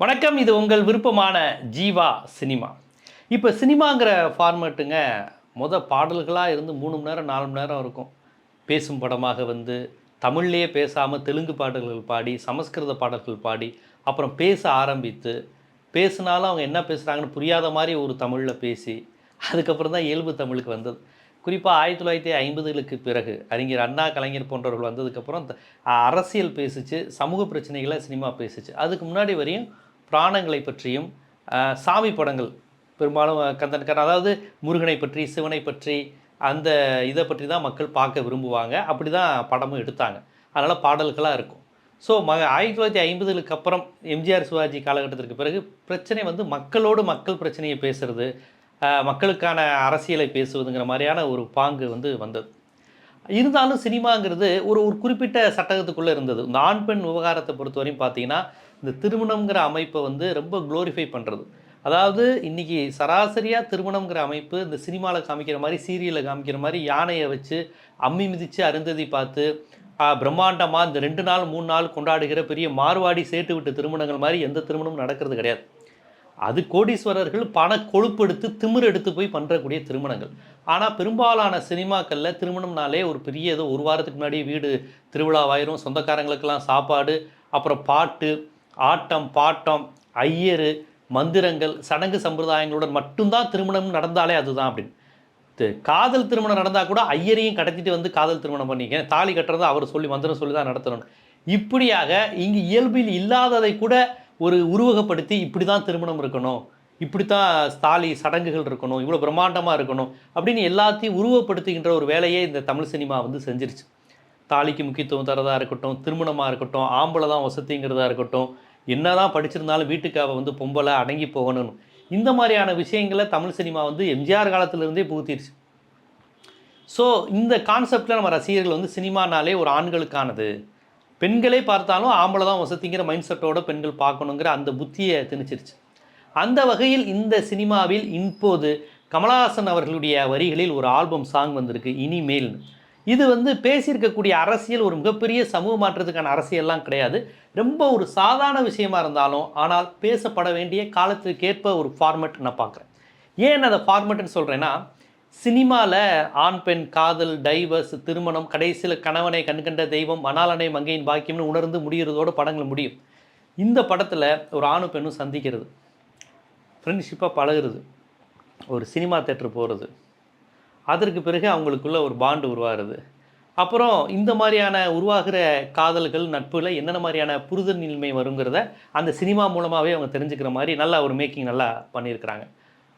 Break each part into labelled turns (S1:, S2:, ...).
S1: வணக்கம் இது உங்கள் விருப்பமான ஜீவா சினிமா. இப்போ சினிமாங்கிற ஃபார்மேட்டுங்க முத பாடல்களாக இருந்து மூணு மணி நேரம் நாலு மணி நேரம் இருக்கும். பேசும் படமாக வந்து தமிழ்லேயே பேசாமல் தெலுங்கு பாடல்கள் பாடி சமஸ்கிருத பாடல்கள் பாடி அப்புறம் பேச ஆரம்பித்து பேசினாலும் அவங்க என்ன பேசுகிறாங்கன்னு புரியாத மாதிரி ஒரு தமிழில் பேசி அதுக்கப்புறம் தான் இயல்பு தமிழுக்கு வந்தது. குறிப்பாக ஆயிரத்தி தொள்ளாயிரத்தி ஐம்பதுகளுக்கு பிறகு அறிஞர் அண்ணா கலைஞர் போன்றவர்கள் வந்ததுக்கப்புறம் அரசியல் பேசிச்சு சமூக பிரச்சனைகளை சினிமா பேசிச்சு. அதுக்கு முன்னாடி வரையும் பிராணங்களை பற்றியும் சாமி படங்கள் பெரும்பாலும் கந்தன் கர் அதாவது முருகனை பற்றி சிவனை பற்றி அந்த இதை பற்றி தான் மக்கள் பார்க்க விரும்புவாங்க. அப்படி தான் படமும் எடுத்தாங்க. அதனால் பாடல்களாக இருக்கும். ஸோ ம ஆயிரத்தி தொள்ளாயிரத்தி ஐம்பதுகளுக்கு அப்புறம் எம்ஜிஆர் சிவாஜி காலகட்டத்திற்கு பிறகு பிரச்சனை வந்து மக்களோடு மக்கள் பிரச்சனையை பேசுறது மக்களுக்கான அரசியலை பேசுவதுங்கிற மாதிரியான ஒரு பாங்கு வந்து வந்தது. இருந்தாலும் சினிமாங்கிறது ஒரு ஒரு குறிப்பிட்ட சட்டகத்துக்குள்ளே இருந்தது. இந்த ஆண் பெண் விவகாரத்தை பொறுத்தவரையும் பார்த்தீங்கன்னா இந்த திருமணம்ங்கிற அமைப்பை வந்து ரொம்ப க்ளோரிஃபை பண்ணுறது அதாவது இன்றைக்கி சராசரியாக திருமணம்ங்கிற அமைப்பு இந்த சினிமாவில் காமிக்கிற மாதிரி சீரியலில் காமிக்கிற மாதிரி யானையை வச்சு அம்மி மிதித்து அருந்ததி பார்த்து பிரம்மாண்டமாக இந்த ரெண்டு நாள் மூணு நாள் கொண்டாடுகிற பெரிய மார்வாடி சேர்த்து விட்டு திருமணங்கள் மாதிரி எந்த திருமணமும் நடக்கிறது கிடையாது. அது கோடீஸ்வரர்கள் பண கொழுப்பெடுத்து திமிர் எடுத்து போய் பண்ணுறக்கூடிய திருமணங்கள். ஆனால் பெரும்பாலான சினிமாக்களில் திருமணம்னாலே ஒரு பெரிய ஏதோ ஒரு வாரத்துக்கு முன்னாடி வீடு திருவிழாவாயிரும் சொந்தக்காரங்களுக்கெல்லாம் சாப்பாடு அப்புறம் பாட்டு ஆட்டம் பாட்டம் ஐயரு மந்திரங்கள் சடங்கு சம்பிரதாயங்களுடன் மட்டும்தான் திருமணம் நடந்தாலே அதுதான் அப்படின்னு. காதல் திருமணம் நடந்தால் கூட ஐயரையும் கடத்திட்டு வந்து காதல் திருமணம் பண்ணிக்க தாலி கட்டுறதை அவர் சொல்லி மந்திரம் சொல்லி தான் நடத்தணும். இப்படியாக இங்கு இயல்பில் இல்லாததை கூட ஒரு உருவகப்படுத்தி இப்படி தான் திருமணம் இருக்கணும். இப்படி தான் தாலி சடங்குகள் இருக்கணும். இவ்வளோ பிரம்மாண்டமாக இருக்கணும். அப்படின்னு எல்லாத்தையும் உருவப்படுத்துகின்ற ஒரு வேலையை இந்த தமிழ் சினிமா வந்து செஞ்சிருச்சு. தாலிக்கு முக்கியத்துவம் தரதாக இருக்கட்டும் திருமணமாக இருக்கட்டும் ஆம்பளை தான் வசதிங்கிறதா இருக்கட்டும் என்னதான் படிச்சிருந்தாலும் வீட்டுக்காக வந்து பொம்பளை அடங்கி போகணும் இந்த மாதிரியான விஷயங்களை தமிழ் சினிமா வந்து எம்ஜிஆர் காலத்திலிருந்தே புகுத்திருச்சு. ஸோ இந்த கான்செப்டில் நம்ம ரசிகர்கள் வந்து சினிமானாலே ஒரு ஆண்களுக்கானது. பெண்களே பார்த்தாலும் ஆம்பளை தான் வசதிங்கிற மைண்ட் செட்டோட பெண்கள் பார்க்கணுங்கிற அந்த புத்தியை திணிச்சிருச்சு. அந்த வகையில் இந்த சினிமாவில் இப்போது கமலஹாசன் அவர்களுடைய வரிகளில் ஒரு ஆல்பம் சாங் வந்திருக்கு இனிமேல்னு. இது வந்து பேசியிருக்கக்கூடிய அரசியல் ஒரு மிகப்பெரிய சமூக மாற்றத்துக்கான அரசியல்லாம் கிடையாது. ரொம்ப ஒரு சாதாரண விஷயமா இருந்தாலும் ஆனால் பேசப்பட வேண்டிய காலத்திற்கேற்ப ஒரு ஃபார்மெட் நான் பார்க்குறேன். ஏன் அதை ஃபார்மெட்னு சொல்கிறேன்னா சினிமாவில் ஆண் பெண் காதல் டைவர்ஸ் திருமணம் கடைசியில் கணவனை கண்கண்ட தெய்வம் மணாலனை மங்கையின் பாக்கியம்னு உணர்ந்து முடிகிறதோட படங்கள் முடியும். இந்த படத்தில் ஒரு ஆணும் பெண்ணும் சந்திக்கிறது. ஃப்ரெண்ட்ஷிப்பாக பழகுறது. ஒரு சினிமா தேட்டர் போகிறது அதற்கு பிறகு அவங்களுக்குள்ள ஒரு பாண்டு உருவாகிறது. அப்புறம் இந்த மாதிரியான உருவாகிற காதல்கள் நட்புல என்னென்ன மாதிரியான புரிதல் நிலைமை வருங்கிறத அந்த சினிமா மூலமாகவே அவங்க தெரிஞ்சுக்கிற மாதிரி நல்லா ஒரு மேக்கிங் நல்லா பண்ணியிருக்கிறாங்க.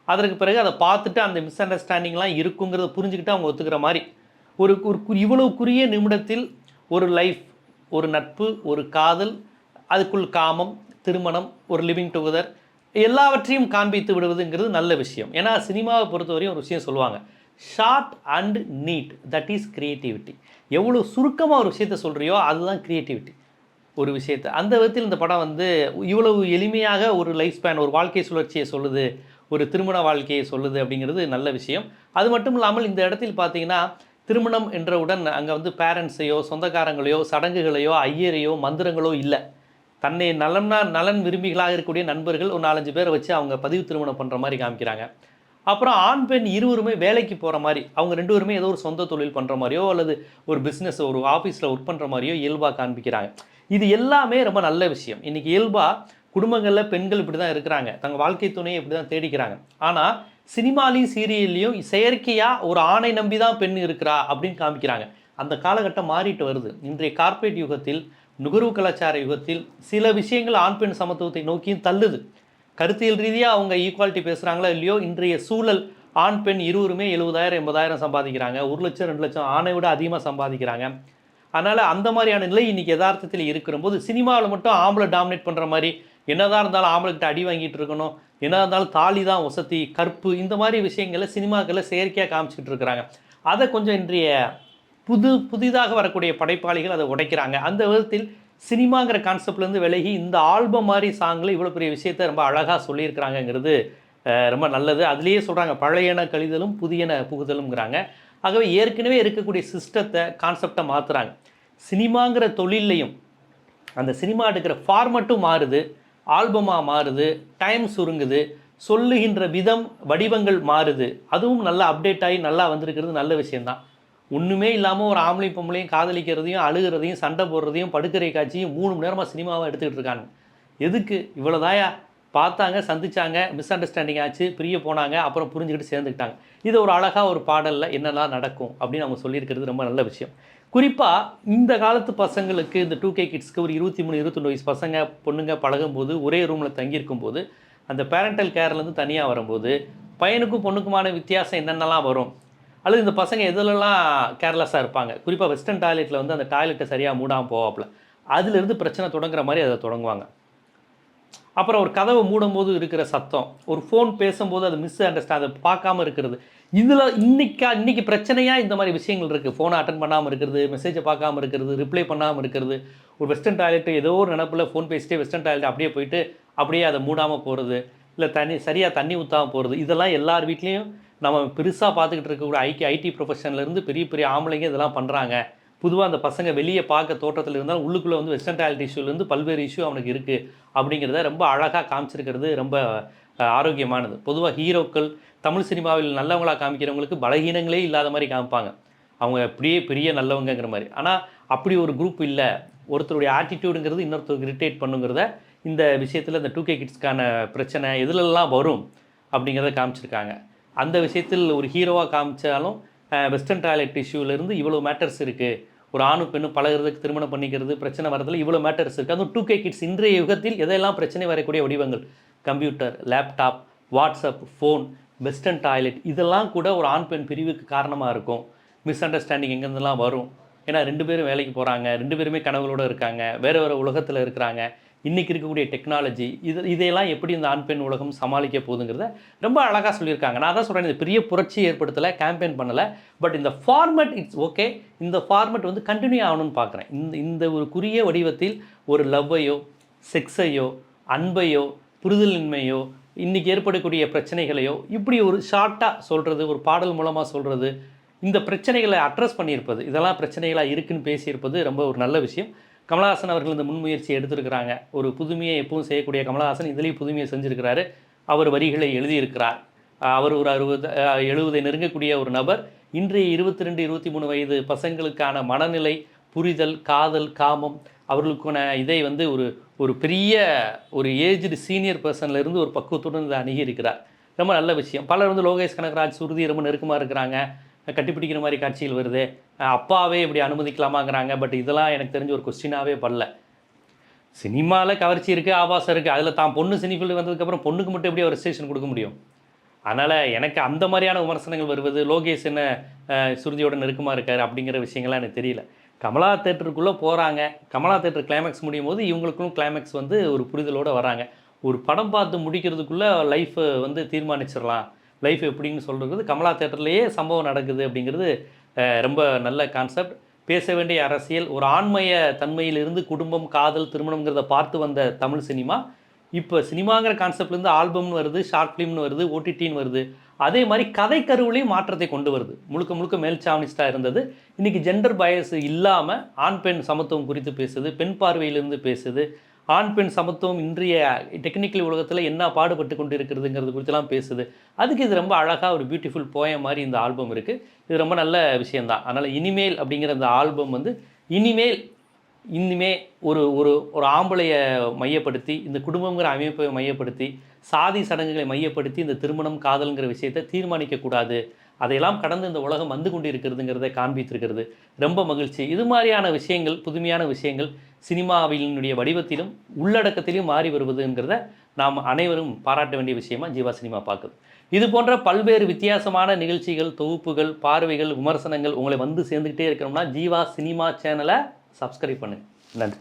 S1: அதற்கு பிறகு அதை பார்த்துட்டு அந்த மிஸ் அண்டர்ஸ்டாண்டிங்லாம் இருக்குங்கிறத புரிஞ்சுக்கிட்டு அவங்க ஒத்துக்கிற மாதிரி ஒரு ஒரு குறி- இவ்வளவு குறுகிய நிமிடத்தில் ஒரு லைஃப் ஒரு நட்பு ஒரு காதல் அதுக்குள் காமம் திருமணம் ஒரு லிவிங் டுகெதர் எல்லாவற்றையும் காண்பித்து விடுவதுங்கிறது நல்ல விஷயம். ஏன்னா சினிமாவை பொறுத்தவரையும் ஒரு விஷயம் சொல்லுவாங்க. Short and neat that is creativity எவ்வளோ சுருக்கமாக ஒரு விஷயத்த சொல்கிறியோ அதுதான் கிரியேட்டிவிட்டி ஒரு விஷயத்தை. அந்த விதத்தில் இந்த படம் வந்து இவ்வளவு எளிமையாக ஒரு லைஃப் ஸ்பேன் ஒரு வாழ்க்கை சுழற்சியை சொல்லுது ஒரு திருமண வாழ்க்கையை சொல்லுது அப்படிங்கிறது நல்ல விஷயம். அது மட்டும் இல்லாமல் இந்த இடத்தில் பார்த்தீங்கன்னா திருமணம் என்றவுடன் அங்கே வந்து பேரண்ட்ஸையோ சொந்தக்காரங்களையோ சடங்குகளையோ ஐயரையோ மந்திரங்களோ இல்லை. தன்னை நலன்னா நலன் விரும்பிகளாக இருக்கக்கூடிய நண்பர்கள் ஒரு நாலஞ்சு பேரை வச்சு அவங்க பதிவு திருமணம் பண்ணுற மாதிரி காமிக்கிறாங்க. அப்புறம் ஆண் பெண் இருவருமே வேலைக்கு போகிற மாதிரி அவங்க ரெண்டு பேருமே ஏதோ ஒரு சொந்த தொழில் பண்ணுற மாதிரியோ அல்லது ஒரு பிஸ்னஸ் ஒரு ஆஃபீஸில் ஒர்க் பண்ணுற மாதிரியோ இயல்பாக காண்பிக்கிறாங்க. இது எல்லாமே ரொம்ப நல்ல விஷயம். இன்றைக்கி இயல்பாக குடும்பங்களில் பெண்கள் இப்படி தான் இருக்கிறாங்க. தங்கள் வாழ்க்கை துணையை இப்படி தான் தேடிக்கிறாங்க. ஆனால் சினிமாலையும் சீரியல்லையும் செயற்கையாக ஒரு ஆணை நம்பி தான் பெண் இருக்கிறா அப்படின்னு காமிக்கிறாங்க. அந்த காலகட்டம் மாறிட்டு வருது. இன்றைய கார்ப்பரேட் யுகத்தில் நுகர்வு கலாச்சார யுகத்தில் சில விஷயங்கள் ஆண் பெண் சமத்துவத்தை நோக்கியும் தள்ளுது. கருத்தியல் ரீதியாக அவங்க ஈக்குவாலிட்டி பேசுகிறாங்களோ இல்லையோ? இன்றைய சூழல் ஆண் பெண் இருவருமே எழுபதாயிரம் எண்பதாயிரம் சம்பாதிக்கிறாங்க. ஒரு லட்சம் ரெண்டு லட்சம் ஆணை விட அதிகமாக சம்பாதிக்கிறாங்க. அதனால் அந்த மாதிரியான நிலை இன்றைக்கி யதார்த்தத்தில் இருக்கிறபோது சினிமாவில் மட்டும் ஆம்பளை டாமினேட் பண்ணுற மாதிரி என்னதான் இருந்தாலும் ஆம்பளைக்கிட்ட அடி வாங்கிட்டு இருக்கணும். என்ன இருந்தாலும் தாலி தான் வசதி கற்பு இந்த மாதிரி விஷயங்களை சினிமாக்களில் செயற்கையாக காமிச்சிட்டு இருக்கிறாங்க. அதை கொஞ்சம் இன்றைய புது புதிதாக வரக்கூடிய படைப்பாளிகள் அதை உடைக்கிறாங்க. அந்த விதத்தில் சினிமாங்கிற கான்செப்ட்லேருந்து விலகி இந்த ஆல்பம் மாதிரி சாங்கில் இவ்வளோ பெரிய விஷயத்த ரொம்ப அழகாக சொல்லியிருக்கிறாங்கங்கிறது ரொம்ப நல்லது. அதுலேயே சொல்கிறாங்க பழையன கழிதலும் புதியன புகுதலும்ங்கிறாங்க. ஆகவே ஏற்கனவே இருக்கக்கூடிய சிஸ்டத்தை கான்செப்டை மாற்றுறாங்க சினிமாங்கிற தொழில்லையும் அந்த சினிமா எடுக்கிற ஃபார்மட்டும் மாறுது. ஆல்பமாக மாறுது டைம் சுருங்குது சொல்லுகின்ற விதம் வடிவங்கள் மாறுது. அதுவும் நல்லா அப்டேட் ஆகி நல்லா வந்திருக்கிறது நல்ல விஷயம்தான். ஒன்றுமே இல்லாமல் ஒரு ஆம்பளை பொம்பளையும் காதலிக்கிறதையும் அழுகிறதையும் சண்டை போடுறதையும் படுக்கிற காட்சியும் மூணு மணி நேரமாக சினிமாவை எடுத்துக்கிட்டு இருக்காங்க. எதுக்கு? இவ்வளோதாயா பார்த்தாங்க சந்திச்சாங்க மிஸ் அண்டர்ஸ்டாண்டிங் ஆச்சு பிரிய போனாங்க அப்புறம் புரிஞ்சுக்கிட்டு சேர்ந்துக்கிட்டாங்க. இது ஒரு அழகாக ஒரு பாடலில் என்னெல்லாம் நடக்கும் அப்படின்னு அவங்க சொல்லியிருக்கிறது ரொம்ப நல்ல விஷயம். குறிப்பாக இந்த காலத்து பசங்களுக்கு இந்த டூ கே கிட்ஸ்க்கு ஒரு இருபத்தி மூணு இருபத்தொன்று வயசு பசங்க பொண்ணுங்க பழகும்போது ஒரே ரூமில் தங்கியிருக்கும் போது அந்த பேரண்டல் கேர்லேருந்து தனியாக வரும்போது பையனுக்கும் பொண்ணுக்குமான வித்தியாசம் என்னென்னலாம் வரும்? அல்லது இந்த பசங்க எதுலலாம் கேர்லெஸ்ஸாக இருப்பாங்க? குறிப்பாக வெஸ்டர்ன் டாய்லெட்டில் வந்து அந்த டாய்லெட்டை சரியாக மூடாமல் போவாப்புல. அதுலேருந்து பிரச்சனை தொடங்குற மாதிரி அதை தொடங்குவாங்க. அப்புறம் ஒரு கதவை மூடும்போது இருக்கிற சத்தம் ஒரு ஃபோன் பேசும்போது அது மிஸ் அண்டர்ஸ்டாண்ட் அதை பார்க்காம இருக்கிறது. இதில் இன்னைக்கா இன்னைக்கு பிரச்சனையாக இந்த மாதிரி விஷயங்கள் இருக்குது ஃபோனை அட்டன் பண்ணாமல் இருக்கிறது மெசேஜை பார்க்காம இருக்கிறது ரிப்ளை பண்ணாமல் இருக்கிறது. ஒரு வெஸ்டர்ன் டாய்லெட்டு ஏதோ ஒரு நினப்பில் ஃபோன் பேசிட்டே வெஸ்டர்ன் டாய்லெட் அப்படியே போயிட்டு அப்படியே அதை மூடாமல் போகிறது இல்லை தண்ணி சரியாக தண்ணி ஊற்றாமல் போகிறது இதெல்லாம் எல்லார் வீட்லேயும் நம்ம பெருசாக பார்த்துக்கிட்டு இருக்கக்கூடிய ஐடி ஐடி ப்ரொஃபஷன்லேருந்து பெரிய பெரிய ஆம்பளைங்க இதெல்லாம் பண்ணுறாங்க பொதுவாக அந்த பசங்க வெளியே பார்க்க தோற்றத்தில் இருந்தாலும் உள்ளுக்குள்ளே வந்து வெஸ்டர்ன் டாய்லெட் இஷ்யூலேருந்து பல்வேறு இஷ்யூ அவனுக்கு இருக்குது அப்படிங்கிறத ரொம்ப அழகாக காமிச்சிருக்கிறது ரொம்ப ஆரோக்கியமானது. பொதுவாக ஹீரோக்கள் தமிழ் சினிமாவில் நல்லவங்களாக காமிக்கிறவங்களுக்கு பலகீனங்களே இல்லாத மாதிரி காமிப்பாங்க. அவங்க அப்படியே பெரிய நல்லவங்கங்கிற மாதிரி. ஆனால் அப்படி ஒரு குரூப் இல்லை. ஒருத்தருடைய ஆட்டிடியூடுங்கிறது இன்னொருத்தருக்கு இரிட்டேட் பண்ணுங்கிறத இந்த விஷயத்தில் இந்த டூ கே கிட்ஸ்க்கான பிரச்சனை எதுலெல்லாம் வரும் அப்படிங்கிறத காமிச்சிருக்காங்க. அந்த விஷயத்தில் ஒரு ஹீரோவாக காமிச்சாலும் வெஸ்டர்ன் டாய்லெட் இஷ்யூலேருந்து இவ்வளோ மேட்டர்ஸ் இருக்குது ஒரு ஆணும் பெண்ணும் பழகுறதுக்கு திருமணம் பண்ணிக்கிறது பிரச்சனை வரதில் இவ்வளோ மேட்டர்ஸ் இருக்குது அதுவும் டூ கே கிட்ஸ் இன்றைய யுகத்தில் எதையெல்லாம் பிரச்சனை வரக்கூடிய வடிவங்கள்? Computer laptop WhatsApp phone western toilet இதெல்லாம் கூட ஒரு ஆண் பெண் பிரிவுக்கு காரணமாக இருக்கும். மிஸ் அண்டர்ஸ்டாண்டிங் எங்கேருந்துலாம் வரும். ஏன்னா ரெண்டு பேரும் வேலைக்கு போகிறாங்க ரெண்டு பேருமே கனவுகளோடு இருக்காங்க வேறு வேறு உலகத்தில் இருக்கிறாங்க. இன்றைக்கி இருக்கக்கூடிய டெக்னாலஜி இது இதையெல்லாம் எப்படி இந்த ஆண் பெண் உலகம் சமாளிக்க போகுதுங்கிறத ரொம்ப அழகாக சொல்லியிருக்காங்க. நான் தான் சொல்கிறேன் இது பெரிய புரட்சி ஏற்படுத்தலை கேம்பெயின் பண்ணலை. பட் இந்த ஃபார்மெட் இட்ஸ் ஓகே இந்த ஃபார்மெட் வந்து கண்டினியூ ஆகணும்னு பார்க்குறேன் இந்த இந்த ஒரு குறிய வடிவத்தில் ஒரு லவ்வையோ செக்ஸையோ அன்பையோ புரிதலின்மையோ இன்றைக்கி ஏற்படக்கூடிய பிரச்சனைகளையோ இப்படி ஒரு ஷார்ட்டாக சொல்கிறது ஒரு பாடல் மூலமாக சொல்கிறது இந்த பிரச்சனைகளை அட்ரஸ் பண்ணியிருப்பது இதெல்லாம் பிரச்சனைகளாக இருக்குன்னு பேசியிருப்பது ரொம்ப ஒரு நல்ல விஷயம். கமலஹாசன் அவர்கள் இந்த முன்முயற்சி எடுத்திருக்கிறாங்க. ஒரு புதுமையை எப்பவும் செய்யக்கூடிய கமலஹாசன் இதுலேயும் புதுமையை செஞ்சுருக்கிறாரு. அவர் வரிகளை எழுதியிருக்கிறார். அவர் ஒரு அறுபது எழுபதை நெருங்கக்கூடிய ஒரு நபர். இன்றைய இருபத்தி ரெண்டு இருபத்தி மூணு வயது பசங்களுக்கான மனநிலை புரிதல் காதல் காமம் அவர்களுக்கான இதை வந்து ஒரு ஒரு பெரிய ஒரு ஏஜ்டு சீனியர் இருந்து ஒரு பக்குவத்துடன் இதை அணுகி இருக்கிறார் ரொம்ப நல்ல விஷயம். பலர் வந்து லோகேஷ் கனகராஜ் சுருதி ரொம்ப நெருக்கமாக இருக்கிறாங்க. கட்டிப்பிடிக்கிற மாதிரி காட்சிகள் வருது. அப்பாவே இப்படி அனுமதிக்கலாமாங்கிறாங்க. பட் இதெல்லாம் எனக்கு தெரிஞ்ச ஒரு கொஸ்டினாகவே படல. சினிமாவில் கவர்ச்சி இருக்குது ஆபாசம் இருக்குது அதில் தான் பொண்ணு சினிஃபீல்டு வந்ததுக்கப்புறம் பொண்ணுக்கு மட்டும் எப்படி ஒரு ரெஜிஸ்ட்ரேஷன் கொடுக்க முடியும்? அதனால் எனக்கு அந்த மாதிரியான விமர்சனங்கள் வருவது லோகேஷ் என்ன சுருதியோட நெருக்கமாக இருக்கார் அப்படிங்கிற விஷயங்கள்லாம் எனக்கு தெரியல. கமலா தேட்டருக்குள்ளே போகிறாங்க கமலா தேட்டர் கிளைமேக்ஸ் முடியும் போது இவங்களுக்கும் கிளைமேக்ஸ் வந்து ஒரு புரிதலோடு வராங்க. ஒரு படம் பார்த்து முடிக்கிறதுக்குள்ளே லைஃப் வந்து தீர்மானிச்சிடலாம். லைஃப் எப்படின்னு சொல்கிறது கமலா தேட்டர்லேயே சம்பவம் நடக்குது அப்படிங்கிறது ரொம்ப நல்ல கான்செப்ட். பேச வேண்டிய அரசியல் ஒரு ஆண்மைய தன்மையிலிருந்து குடும்பம் காதல் திருமணங்கிறத பார்த்து வந்த தமிழ் சினிமா இப்போ சினிமாங்கிற கான்செப்ட்லேருந்து ஆல்பம்னு வருது ஷார்ட் ஃபிலிம்னு வருது ஓடிடின்னு வருது. அதே மாதிரி கதை கருவிலையும் மாற்றத்தை கொண்டு வருது. முழுக்க முழுக்க மேல்சாவனிஸ்டாக இருந்தது. இன்றைக்கி ஜெண்டர் பயஸ் இல்லாமல் ஆண் பெண் சமத்துவம் குறித்து பேசுது பெண் பார்வையிலிருந்து பேசுது. ஆண் பெண் சமத்துவம் இன்றைய டெக்னிக்கல் உலகத்தில் என்ன பாடுபட்டு கொண்டு இருக்கிறதுங்கிறது குறித்தெல்லாம் பேசுது. அதுக்கு இது ரொம்ப அழகாக ஒரு பியூட்டிஃபுல் போயம் மாதிரி இந்த ஆல்பம் இருக்குது இது ரொம்ப நல்ல விஷயந்தான் அதனால் இனிமேல் அப்படிங்கிற அந்த ஆல்பம் வந்து இனிமேல் இனிமே ஒரு ஒரு ஒரு ஆம்பளையை மையப்படுத்தி இந்த குடும்பங்கிற அமைப்பை மையப்படுத்தி சாதி சடங்குகளை மையப்படுத்தி இந்த திருமணம் காதல்ங்கிற விஷயத்தை தீர்மானிக்கக்கூடாது அதையெல்லாம் கடந்து இந்த உலகம் வந்து கொண்டு இருக்கிறதுங்கிறத காண்பித்திருக்கிறது. ரொம்ப மகிழ்ச்சி. இது மாதிரியான விஷயங்கள் புதுமையான விஷயங்கள் சினிமாவினுடைய வடிவத்திலும் உள்ளடக்கத்திலும் மாறி வருவதுங்கிறத நாம் அனைவரும் பாராட்ட வேண்டிய விஷயமா ஜீவா சினிமா பார்க்குது. இது போன்ற பல்வேறு வித்தியாசமான நிகழ்ச்சிகள் தொகுப்புகள் பார்வைகள் விமர்சனங்கள் உங்களை வந்து சேர்ந்துக்கிட்டே இருக்கணும்னா ஜீவா சினிமா சேனலை சப்ஸ்கிரைப் பண்ணுங்கள் நன்றி.